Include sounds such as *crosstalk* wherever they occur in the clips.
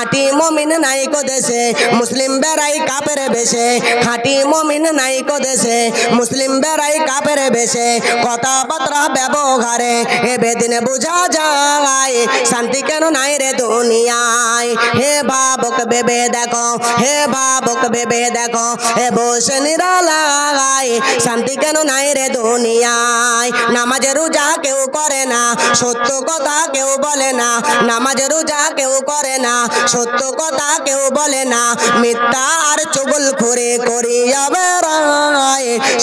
খাঁটি মমিন নাইকো দেশে মুসলিম বেড়াই কাপের বেশে, খাঁটি মমিন নাইকো দেশে মুসলিম বেড়াই কাপের বেশে, কথাবার্তা ব্যবহারে এ বেদিনে বোঝা যায়, শান্তি কেন নাই রে দুনিয়ায়? হে বাবক বেবে দেখো, হে বাবক বেবে দেখো হে বসে নিরালায়, শান্তি কেন নাই রে দুনিয়ায়? নামাজের রোজা কেউ করে না, সত্য কথা কেউ বলে না, নামাজ রোজা কেউ করে না সত্য কথা কেউ বলে না মিথ্যা আর চুগল করে করিয়া বেড়ায়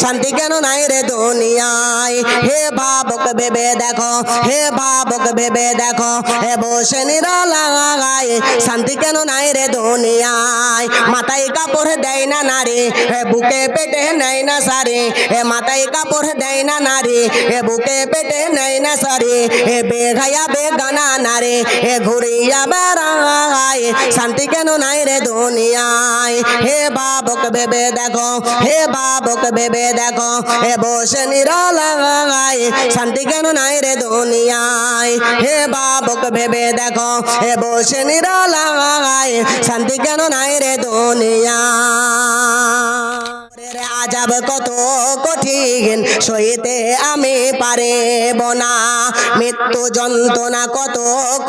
শান্তি কেন নাই রে দুনিয়ায়? হে ভাবক ভেবে দেখো, হে ভাবক ভেবে দেখো হে বসে নিরালায়। শান্তি কেন নাই রে দুনিয়ায়? মাথায় কাপড় দেয় না নারী হে বুকে পেটে নেয় না সারি হে মাথায় কাপড় দেয় না নারী হে বুকে পেটে নেয় না সারি হে বেগায়া বেগানা নারে হে ঘুরিয়া বেড়ায়। শান্তি কেন নাই রে দুনিয়ায়? হে বাবক ভেবে দেখো, হে বাবক ভেবে দেখো হে বসে নিরালায়, শান্তি কেন নাই রে দুনিয়ায়? হে বাবক, ভেবে দেখো হে বসে নিরালায়, শান্তি কেন নাই রে দুনিয়া আজাব কত কঠিন, সইতে আমি পারে না। মৃত্যু যন্ত্রণা কত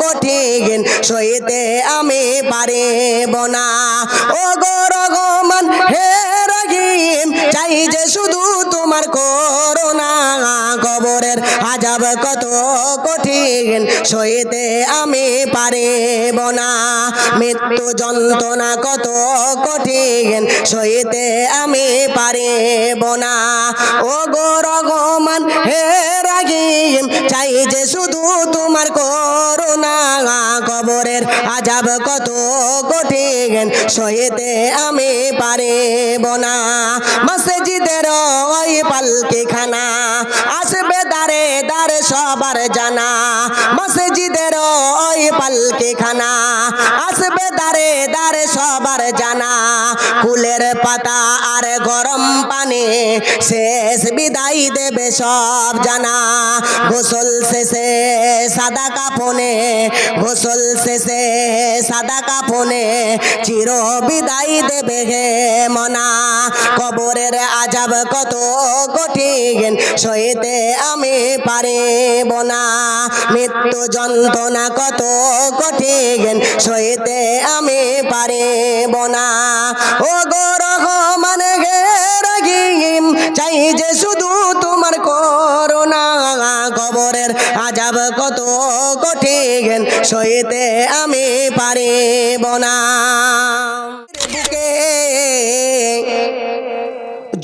কঠিন, সইতে আমি পারেব না। ও গরগমান হে রহিম, চাই যে শুধু তোমার করোনা কবরের আজাব কত কঠিন, সইতে আমি পারিব না। মৃত্যু যন্ত্রণা কত কঠিন, সইতে আমি পারিব না। ও গো রঘমান হে রাগিম, চাই যে শুধু তোমার করুণা কবরের আজাব কত কঠিন। সহিতে আমি পারিব না। মসজিদের ওই পালকি খানা আসবে দারে দারে সবার জানা। মসজিদের ওই পালকি খানা আসবে দারে দারে সবার জানা। ফুলের পাতা আর গরম পানি শেষ বিদায় দেবে সব জানা। গোসল শেষে সাদা কাপনে গোসল শেষে সাদা কাপনে চির বিদায় দেবে হে মনা। কবরের আজাব কত কঠিন, সইতে আমি পারিব না। মৃত্যু যন্ত্রণা কত কঠিন, সইতে আমি পারিব না। ও গো রহমান গে রহিম, চাই যে শুধু তোমার করোনা কবরের আজাব কত কঠিন, সইতে আমি পারিব না।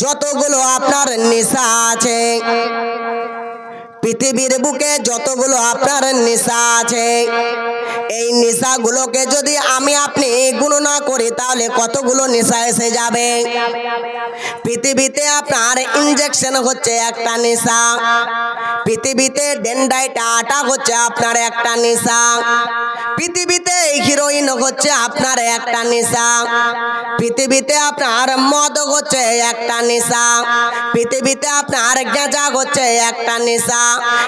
যতগুলো আপনার নেশা আছে পৃথিবীর বুকে যতগুলো আপনার নেশা আছে এই নেশাগুলোকে যদি আমি আপনি গণনা করি, তাহলে কতগুলো নেশা এসে যাবে? পৃথিবীতে আপনার ইনজেকশন হচ্ছে একটা নেশা। পৃথিবীতে ডেন্ডাইটা আটা হচ্ছে আপনার একটা নেশা। পৃথিবীতে হিরোইন হচ্ছে আপনার একটা নেশা। পৃথিবীতে আপনার মদ হচ্ছে একটা নেশা। পৃথিবীতে আপনার গেঁজা হচ্ছে একটা নেশা।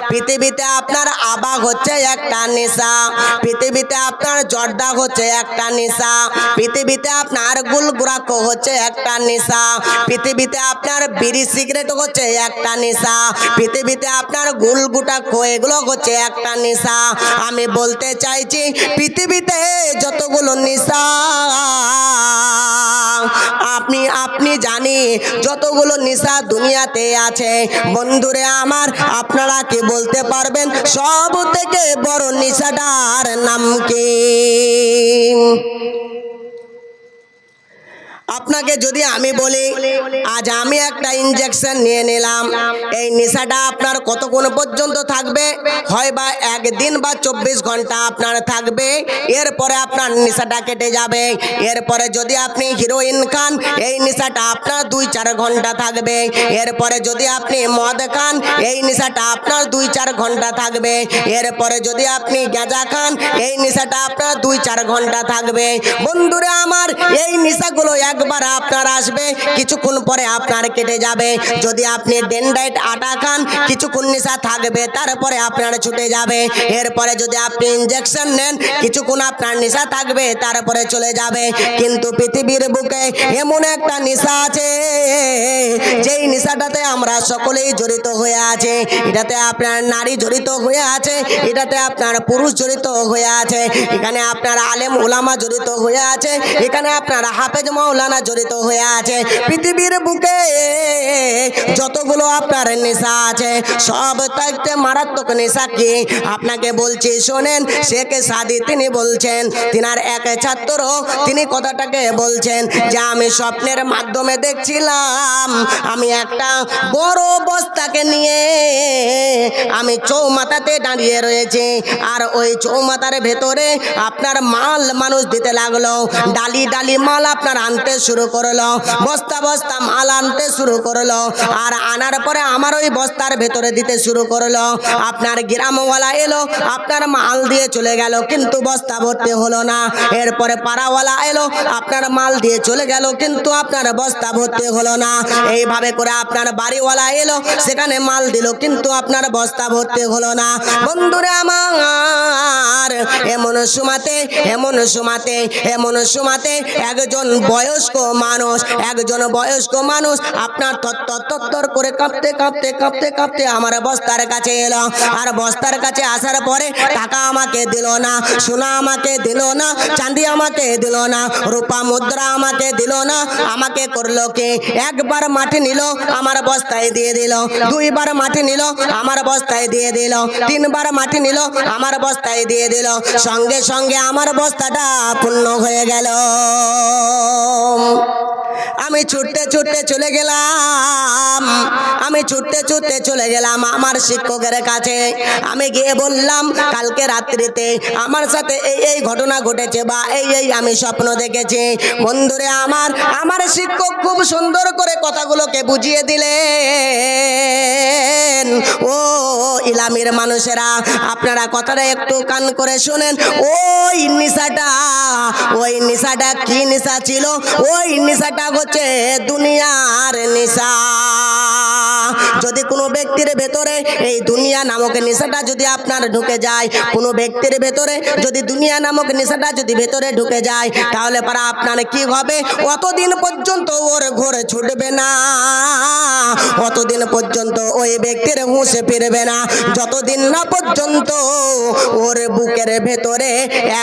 পৃথিবীতে আপনার আবা হচ্ছে একটা নেশা। পৃথিবীতে আপনার জর্দা হচ্ছে একটা নেশা। পৃথিবীতে আপনার গুলগুরাক হচ্ছে একটা নেশা। পৃথিবীতে আপনার বিড়ি সিগারেট হচ্ছে একটা নেশা। পৃথিবীতে আপনার গুলগুটা এগুলো হচ্ছে একটা নেশা। আমি বলতে চাইছি, পৃথিবীতে যতগুলো নেশা আপনি আপনি জানি যতগুলো নেশা দুনিয়াতে আছে। বন্ধুরে আমার, আপনারা কি বলতে পারবেন? সব থেকে বড় নেশাটার নাম কি? আপনাকে যদি আমি বলি, আজ আমি একটা ইনজেকশন নিয়ে নিলাম। এই নেশাটা আপনার কতক্ষণ পর্যন্ত থাকবে? হয় বা একদিন বা চব্বিশ ঘণ্টা আপনার থাকবে। এরপরে আপনার নেশাটা কেটে যাবে। এরপরে যদি আপনি হিরোইন খান, এই নেশাটা আপনার দুই চার ঘণ্টা থাকবে। এরপরে যদি আপনি মদ খান, এই নেশাটা আপনার দুই চার ঘণ্টা থাকবে। এরপরে যদি আপনি গাঁজা খান, এই নেশাটা আপনার দুই চার ঘণ্টা থাকবে। বন্ধুরা আমার, এই নেশাগুলো এক একবার আপনার আসবে, কিছুক্ষণ পরে আপনার কেটে যাবে। যদি আপনি ডেন্ডাইট আটা খান, কিছুক্ষণ নেশা থাকবে, তারপরে আপনার ছুটে যাবে। এরপরে যদি আপনি ইঞ্জেকশন নেন, কিছুক্ষণ আপনার নেশা থাকবে, তারপরে চলে যাবে। কিন্তু পৃথিবীর বুকে এমন একটা নেশা আছে, যেই নেশাটাতে আমরা সকলেই জড়িত হয়ে আছে। এটাতে আপনার নারী জড়িত হয়ে আছে, এটাতে আপনার পুরুষ জড়িত হয়ে আছে। এখানে আপনার আলেম ওলামা জড়িত হয়ে আছে, এখানে আপনার হাফেজ মাওলানা জড়িত হয়ে আছে। পৃথিবীর বুকে যতগুলো আপনার নেশা আছে, সব থাকতে মারাত্মক নেশা কি? আপনাকে বলছি, শোনেন, শেখে সাদি তিনি বলছেন, তিনার এক ছাত্র তিনি কথাটাকে বলছেন যে, আমি স্বপ্নের মাধ্যমে দেখছিলাম, আমি একটা বড় বস্তাকে নিয়ে আমি চৌমাথাতে দাঁড়িয়ে রয়েছি, আর ওই চৌমাথার ভেতরে আপনার মাল মানুষ দিতে লাগল, ডালি ডালি মাল আপনার আনতে শুরু করল। বস্তা বস্তা মাল আনতে শুরু করল। আর আনার পরে আমার ওই বস্তার ভেতরে দিতে শুরু করল। আপনার গ্রামওয়ালা এলো, আপনার মাল দিয়ে চলে গেল, কিন্তু বস্তা ভর্তি হলো না। এরপরে পাড়াওয়ালা এলো, আপনার মাল দিয়ে চলে গেল, কিন্তু আপনার বস্তা ভর্তি হলো না। এইভাবে করে আপনার বাড়িওয়ালা এলো, সেখানে মাল দিল, কিন্তু আপনার বস্তা ভর্তি হলো না। বন্ধুরে আমার, এমন সুমাতে এমন সুমাতে এমন সুমাতে একজন বয়স্ক মানুষ, একজন বয়স্ক মানুষ, আপনার তত্তর তত্তর করে কাঁপতে কাঁপতে কাঁপতে কাঁপতে আমার বস্তার কাছে এলো। আর বস্তার কাছে আসার পরে টাকা আমাকে দিল না, সোনা আমাকে দিল না, চাঁদি আমাকে দিল না, রূপা মুদ্রা আমাকে দিল না, আমাকে করল কে? একবার মাটি নিল, আমার বস্তায় দিয়ে দিল। দুইবার মাটি নিল, আমার বস্তায় দিয়ে দিল। তিনবার মাটি নিল, আমার বস্তায় দিয়ে দিল। সঙ্গে সঙ্গে আমার বস্তাটা পূর্ণ হয়ে গেল। আমি ছুটতে ছুটতে চলে গেলাম। আমি ছুটতে ছুটতে চলে গেলাম আমার শিক্ষকের কাছে। আমি গিয়ে বললাম, কালকে রাত্রিতে আমার সাথে এই এই ঘটনা ঘটেছে বা এই এই আমি স্বপ্ন দেখেছি। বন্ধুরে আমার আমার শিক্ষক খুব সুন্দর করে কথাগুলোকে বুঝিয়ে দিলেন। ও ইলামির মানুষেরা, আপনারা কথাটা একটু কান করে শোনেন। ওই নিশাটা ওই নিশাটা কি নিশা ছিল? ওই নিশাটা হচ্ছে দুনিয়ার নিশা। যদি কোনো ব্যক্তির ভেতরে এই দুনিয়া নামক নেশাটা যদি আপনার ঢুকে যায়, কোনো ব্যক্তির ভেতরে যদি দুনিয়া নামক নেশাটা যদি ভেতরে ঢুকে যায়, তাহলে পারা আপনার কি হবে? অতদিন পর্যন্ত ওর ঘরে ছুটবে না। অতদিন পর্যন্ত ওই ব্যক্তির হুঁশে ফিরবে না। যতদিন না পর্যন্ত ওর বুকের ভেতরে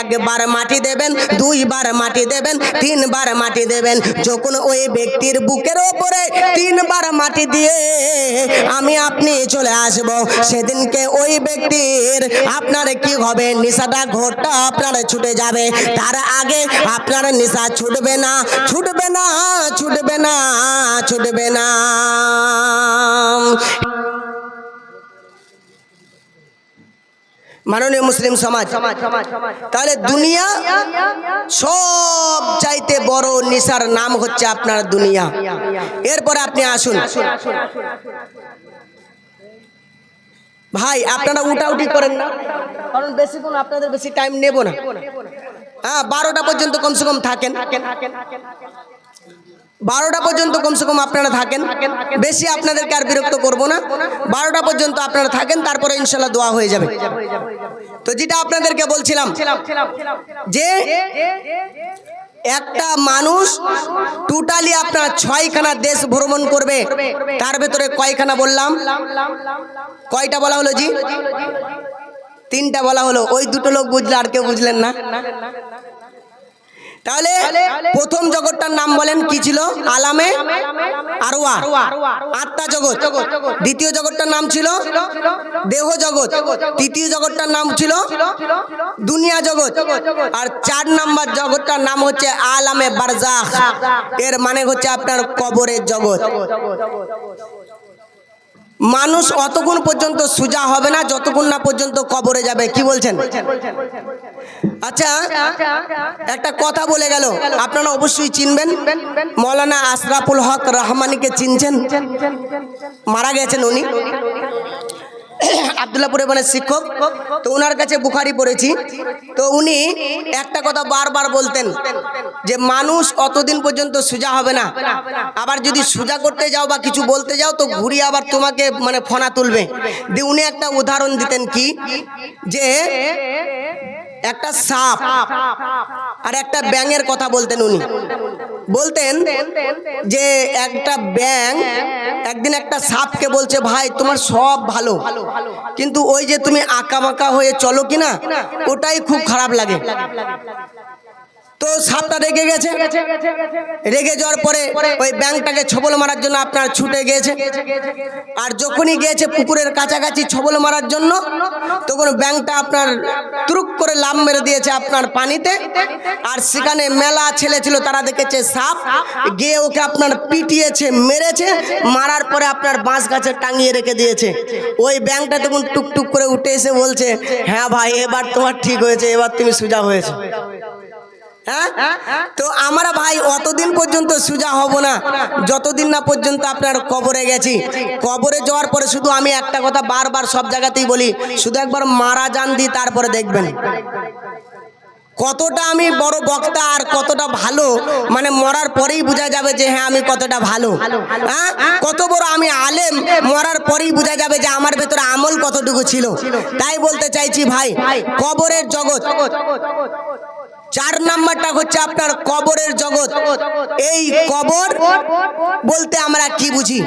একবার মাটি দেবেন, দুইবার মাটি দেবেন, তিনবার মাটি দেবেন, যখন ওই ব্যক্তির বুকের ওপরে তিনবার মাটি দিয়ে আমি আপনি চলে আসব। সেদিনকে ওই ব্যক্তির আপনার কি হবে? নিশাটা ঘোরটা আপনার ছুটে যাবে। তার আগে আপনার নিশা ছুটবে না ছুটবে না ছুটবে না ছুটবে না। মাননীয় মুসলিম সমাজ, তাহলে দুনিয়া সব চাইতে বড় নিশার নাম হচ্ছে আপনার দুনিয়া। এরপরে আপনি আসুন। ভাই, আপনারা উঠাউটি করেন না, কারণ বেশিক্ষণ আপনাদের বেশি টাইম নেব না। হ্যাঁ বারোটা পর্যন্ত কমসে কম থাকেন। বারোটা পর্যন্ত কমসে কম আপনারা থাকেন। বেশি আপনাদেরকে আর বিরক্ত করব না। বারোটা পর্যন্ত আপনারা থাকেন তারপরে ইনশাল্লাহ দোয়া হয়ে যাবে। তো যেটা আপনাদেরকে বলছিলাম যে একটা মানুষ টোটালি আপনার ছয়খানা দেশ ভ্রমণ করবে তার ভেতরে কয়খানা বললাম? কয়টা বলা হলো জি? তিনটা বলা হলো। ওই দুটো লোক বুঝলে আর কেউ বুঝলেন না। তাহলে প্রথম জগৎটার নাম বলেন কি ছিল? আলামে আরওয়া। আত্মা জগৎ। দ্বিতীয় জগৎটার নাম ছিল দেহ জগৎ। তৃতীয় জগৎটার নাম ছিল দুনিয়া জগৎ। আর চার নাম্বার জগৎটার নাম হচ্ছে আলামে বারজাখ। এর মানে হচ্ছে আপনার কবরের জগৎ। মানুষ অতক্ষণ পর্যন্ত সুজা হবে না যতক্ষণ না পর্যন্ত কবরে যাবে। কি বলছেন? আচ্ছা একটা কথা বলে গেল। আপনারা অবশ্যই চিনবেন। মৌলানা আশরাফুল হক রহমানিকে চিনছেন। মারা গেছেন উনি। *coughs* আবদুল্লাপুরে মানে শিক্ষক, তো ওনার কাছে বুখারি পড়েছি। তো উনি একটা কথা বারবার বলতেন যে মানুষ অতদিন পর্যন্ত সোজা হবে না। আবার যদি সোজা করতে যাও বা কিছু বলতে যাও, তো ঘুরিয়ে আবার তোমাকে মানে ফোনা তুলবে। দিয়ে উনি একটা উদাহরণ দিতেন কি? যে একটা সাপ আর একটা ব্যাঙের কথা বলতেন উনি। বলতেন যে একটা ব্যাংক একদিন একটা সাপকে বলছে, ভাই, তোমার সব ভালো। কিন্তু ওই যে তুমি আঁকা বাঁকা হয়ে চলো কিনা, ওটাই খুব খারাপ লাগে। তো সাপটা রেগে গেছে। রেগে যাওয়ার পরে ওই ব্যাংকটাকে ছবল মারার জন্য আপনার ছুটে গিয়েছে। আর যখনই গিয়েছে পুকুরের কাছাকাছি ছবল মারার জন্য, তখন ব্যাংকটা আপনার তুরুক করে লাভ মেরে দিয়েছে আপনার পানিতে। আর সেখানে মেলা ছেলে ছিল, তারা দেখেছে সাপ। গিয়ে ওকে আপনার পিটিয়েছে, মেরেছে, মারার পরে আপনার বাঁশ গাছে টাঙিয়ে রেখে দিয়েছে। ওই ব্যাংকটা তখন টুকটুক করে উঠে এসে বলছে হ্যাঁ ভাই, এবার তোমার ঠিক হয়েছে, এবার তুমি সোজা হয়েছে। হ্যাঁ? তো আমরা ভাই অতদিন পর্যন্ত সোজা হব না। যতদিন না পর্যন্ত আপনার কবরে গেছি। কবরে যাওয়ার পরে শুধু আমি একটা কথা বারবার সব জায়গাতেই বলি, শুধু একবার মারা যান দিই তারপরে দেখবেন। কতটা আমি বড় বক্তা আর কতটা ভালো মানে মরার পরেই বোঝা যাবে যে হ্যাঁ আমি কতটা ভালো। হ্যাঁ? কত বড় আমি আলেম, মরার পরেই বোঝা যাবে যে আমার ভেতরে আমল কতটুকু ছিল। তাই বলতে চাইছি ভাই, কবরের জগৎ। চার নাম্বারটা হচ্ছে আপনার কবরের জগৎ। এই কবর বলতে আমরা কি বুঝি?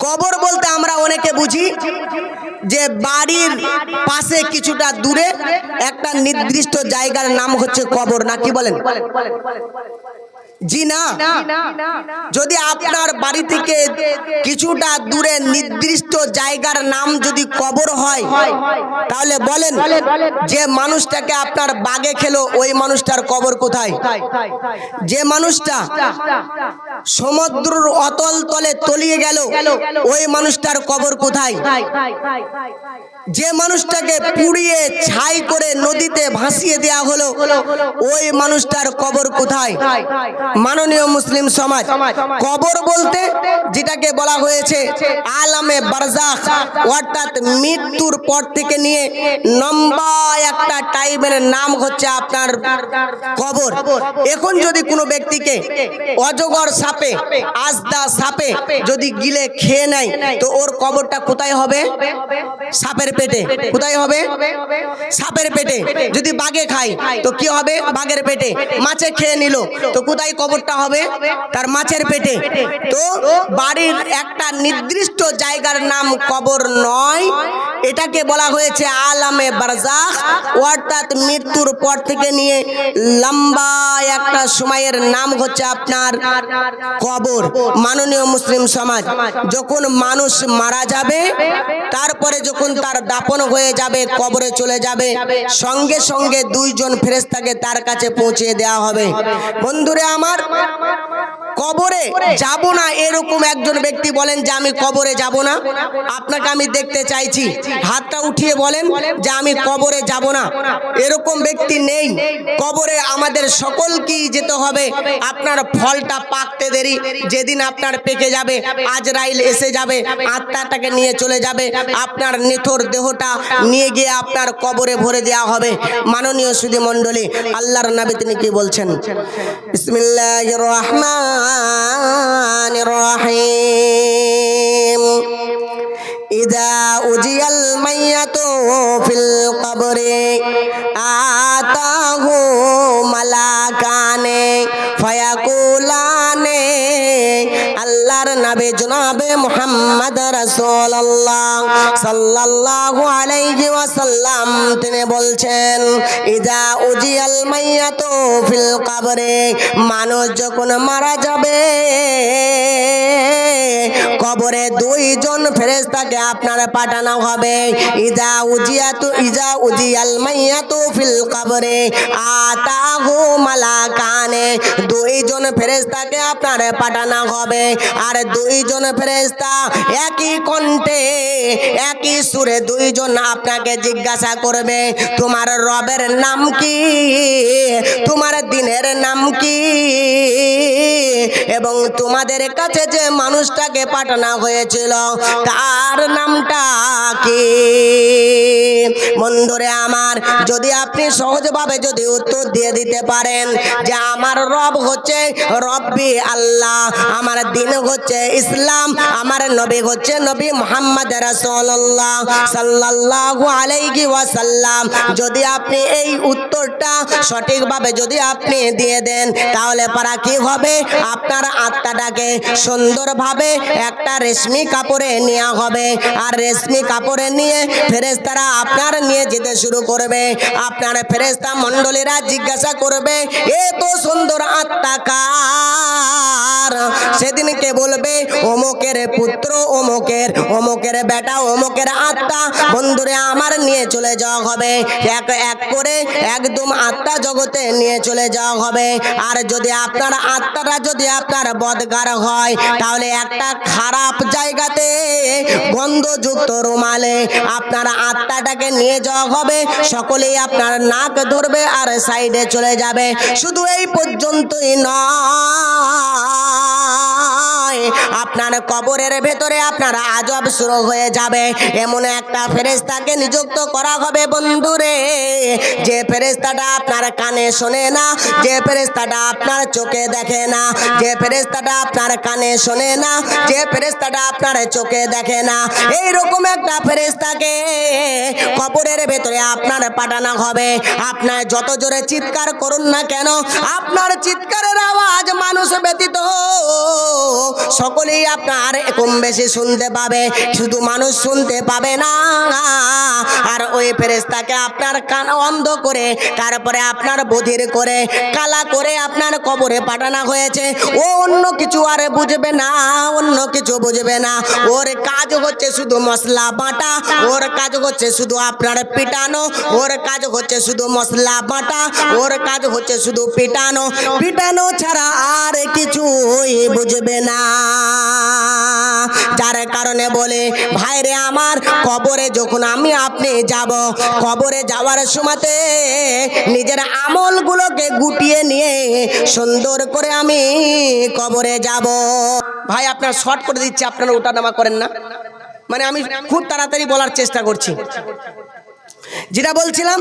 কবর বলতে আমরা অনেকে বুঝি যে বাড়ির পাশে কিছুটা দূরে একটা নির্দিষ্ট জায়গার নাম হচ্ছে কবর, না কি বলেন? জি না যদি আপনার বাড়ি থেকে কিছুটা দূরে নির্দিষ্ট জায়গার নাম যদি কবর হয় তাহলে বলেন যে মানুষটাকে আপনার বাগে খেলো ওই মানুষটার কবর কোথায়? যে মানুষটা সমুদ্রর অতল তলে তলিয়ে গেল। ওই মানুষটার কবর কোথায়? যে মানুষটাকে পুড়িয়ে ছাই করে নদীতে ভাসিয়ে দেয়া হলো, ওই মানুষটার কবর কোথায়? মাননীয় মুসলিম সমাজ, কবর বলতে যেটাকে বলা হয়েছে আলামে বারজাখ অর্থাৎ মৃত্যুর পর থেকে নিয়ে লম্বা একটা টাইমের নাম হচ্ছে আপনার কবর। এখন যদি কোনো ব্যক্তিকে অজগর সাপে আজদা সাপে যদি গিলে খেয়ে নেয় তো ওর কবরটা কোথায় হবে? সাপের পেটে। কোথায় হবে? সাপের পেটে। যদি বাঘে খায় তো কি হবে? বাঘের পেটে। মাছে খেয়ে নিল তো কোথায় কবরটা হবে? তার মাছের পেটে। তো বাড়ির একটা নির্দিষ্ট জায়গার নাম কবর নয়। এটাকে বলা হয়েছে আলামে বারজাখ অর্থাৎ মৃত্যুর পর থেকে নিয়ে লম্বা একটা সময়ের নাম হচ্ছে আপনার কবর মাননীয় মুসলিম সমাজ যখন মানুষ মারা যাবে তারপরে যখন তার দাপন হয়ে যাবে কবরে চলে যাবে সঙ্গে সঙ্গে দুইজন ফেরেস্তাকে তার কাছে পৌঁছে দেওয়া হবে। বন্ধুরে আমার কবরে যাব না এরকম একজন ব্যক্তি বলেন যে আমি কবরে যাব না। আপনাকে আমি দেখতে চাইছি। হাতটা উঠিয়ে বলেন যে আমি কবরে যাব না। এরকম ব্যক্তি নেই। কবরে আমাদের সকলকেই যেতে হবে। আপনার ফলটা পাকতে দেরি। যেদিন আপনার পেকে যাবে আজরাইল এসে যাবে আত্মাটাকে নিয়ে চলে যাবে। আপনার মেথর দেহটা নিয়ে গিয়ে আপনার কবরে ভরে দেওয়া হবে। মাননীয় সুদী মণ্ডলী, আল্লাহর নাবি তিনি কি বলছেন? ইদা উজিয়াল মাইয়াতু ফিল কবরে। মুহাম্মদ রসোল্লাহ সাল্লাহ আলাইহি ওয়াসাল্লাম। তিনি বলছেন, ইদা উজিয়াল মাইয়াতু ফিল কবরে মানুষ যখন মারা যাবে কবরে দুইজন ফেরেশতাকে আপনার পাঠানো হবে। ইদা উজিয়াতু ইজা উজিয়াল মাইয়াতু ফিল কবরে আতাহু মালাকানে। দুইজন ফেরেশতাকে আপনার পাঠানো হবে। আর দুইজন ফেরেশতা একই কণ্ঠে, একই সুরে দুইজন আপনাকে জিজ্ঞাসা করবে, তোমার রবের নাম কি? তোমার দিনের নাম কি? এবং তোমাদের কাছে যে মানুষটাকে পাঠানো হয়েছিল। তার নামটা কি? বন্ধুরে আমার, যদি আপনি সহজভাবে যদি উত্তর দিয়ে দিতে পারেন যে আমার রব হচ্ছে রব্বি আল্লাহ, আমার দিন হচ্ছে ইসলাম, আমার নবী হচ্ছে নবী মোহাম্মদ রাসূলুল্লাহ সাল্লাল্লাহু আলাইহি ওয়াসাল্লাম, যদি আপনি এই উত্তরটা সঠিকভাবে যদি আপনি দিয়ে দেন, তাহলে পারা কি হবে? আপনার আত্মাটাকে সুন্দরভাবে একটা রেশমি কাপড়ে নেওয়া হবে। আর রেশমি কাপড়ে নিয়ে ফেরেশতারা আপনার নিয়ে যেতে শুরু করবে। আপনার ফেরেস্তা মণ্ডলীরা জিজ্ঞাসা করবে এত সুন্দর আত্মা কার? অমুকের পুত্র, অমুকের অমুকের বেটা, অমুকের আত্মা। বন্ধুরে, আমার নিয়ে চলে যাওয়া হবে। এক এক করে একদম আত্মা জগতে নিয়ে চলে যাওয়া হবে। আর যদি আপনার আত্মাটা যদি আপনার বদগার হয়, তাহলে একটা খারাপ জায়গাতে গন্ধযুক্ত রুমালে আপনার আত্মাটাকে নিয়ে যাওয়া হবে। সকলেই আপনার নাক ধরবে আর সাইডে চলে যাবে। শুধু এই পর্যন্তই নয়। আপনার কবরের ভেতরে আপনার আজব শুরু হয়ে যাবে। এমন একটা ফেরেস্তাকে নিযুক্ত করা হবে বন্ধুরে। যে ফেরেস্তাটা আপনার কানে শোনে না, যে ফেরেস্তাটা আপনার চোখে দেখে না, যে ফেরেস্তাটা আপনার কানে শোনে না, যে ফেরেস্তাটা আপনার চোখে দেখে না। এই রকম একটা ফেরেস্তাকে কবরের ভেতরে আপনার পাঠানো হবে। আপনার যত জোরে চিৎকার করুন না কেন, আপনার চিৎকারের আওয়াজ মানুষ ব্যতীত সকলেই আপনার কম বেশি শুনতে পাবে শুধু মানুষ শুনতে পাবে না। আর ওই ফেরেস্তাকে আপনার কান অন্ধ করে, তারপরে আপনার বধির করে, কালা করে আপনার কবরে পাঠানো হয়েছে। ও অন্য কিছু আর বুঝবে না, অন্য কিছু বুঝবে না। ওর কাজ হচ্ছে শুধু মশলা বাটা, ওর কাজ হচ্ছে শুধু আপনার পিটানো, ওর কাজ হচ্ছে শুধু মশলা বাটা, ওর কাজ হচ্ছে শুধু পিটানো। পিটানো ছাড়া আর কিছুই বুঝবে না। যার কারণে বলে, ভাইরে আমার, কবরে যখন আমি আপনি যাব, কবরে যাওয়ার সময়তে নিজের আমলগুলোকে গুটিয়ে নিয়ে সুন্দর করে আমি কবরে যাব। ভাই, আপনার শর্ট করে দিচ্ছে, আপনারা ওটা নামা করেন না। মানে আমি খুব তাড়াতাড়ি বলার চেষ্টা করছি। যেটা বলছিলাম,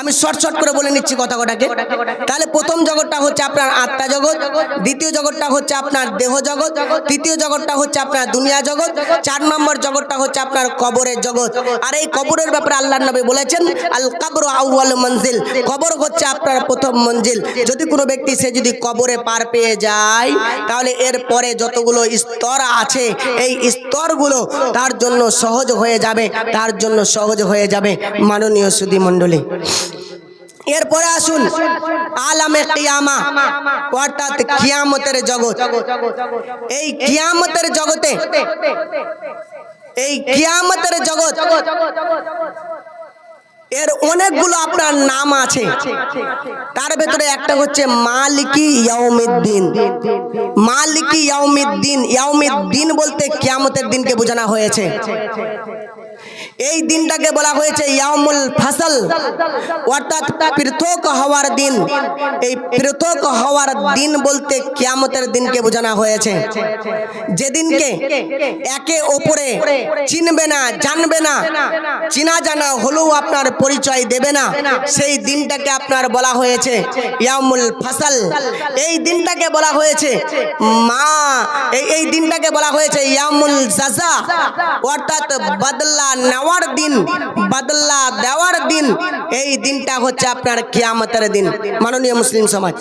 আমি শর্ট শর্ট করে বলে নিচ্ছি কথা কটাকে তাহলে প্রথম জগৎটা হচ্ছে আপনার আত্মা জগৎ, দ্বিতীয় জগৎটা হচ্ছে আপনার দেহ জগৎ, তৃতীয় জগৎটা হচ্ছে আপনার দুনিয়া জগৎ, চার নম্বর জগৎটা হচ্ছে আপনার কবরের জগৎ। আর এই কবরের ব্যাপারে আল্লাহ নবী বলেছেন, আল কবর আউয়াল মঞ্জিল। কবর হচ্ছে আপনার প্রথম মঞ্জিল। যদি কোনো ব্যক্তি সে যদি কবরে পার পেয়ে যায়, তাহলে এর পরে যতগুলো স্তর আছে, এই স্তরগুলো তার জন্য সহজ হয়ে যাবে, তার জন্য সহজ হয়ে যাবে। মাননীয় সুদী মণ্ডলী। এরপরে আসুন, আলামে কিয়ামা, অর্থাৎ কিয়ামতের জগৎ। এই কিয়ামতের জগতে, এই কিয়ামতের জগৎ, এর অনেকগুলো আপনার নাম আছে। তার ভেতরে একটা হচ্ছে মালিকি ইয়াউমিদ্দিন। মালিকি ইয়াউমিদ্দিন ইয়াউমিদ্দিন বলতে কিয়ামতের দিনকে বোঝানো হয়েছে। এই দিনটাকে বলা হয়েছে ইয়ামুল ফাসল। অর্থাৎ পৃথক হওয়ার দিন। এই পৃথক হওয়ার দিন বলতে কিয়ামতের দিনকে বোঝানো হয়েছে। যেদিনকে একে ওপরে চিনবে না, জানবে না, চিনা জানা হলেও আপনার পরিচয় দেবে না, সেই দিনটাকে আপনার বলা হয়েছে ইয়ামুল ফাসল। এই দিনটাকে বলা হয়েছে মা, এই দিনটাকে বলা হয়েছে ইয়ামুল জাজা অর্থাৎ বদলা নেওয়ার দিন বদলা দেওয়ার দিন এই দিনটা হচ্ছে আপনার কিয়ামতের দিন। মাননীয় মুসলিম সমাজ।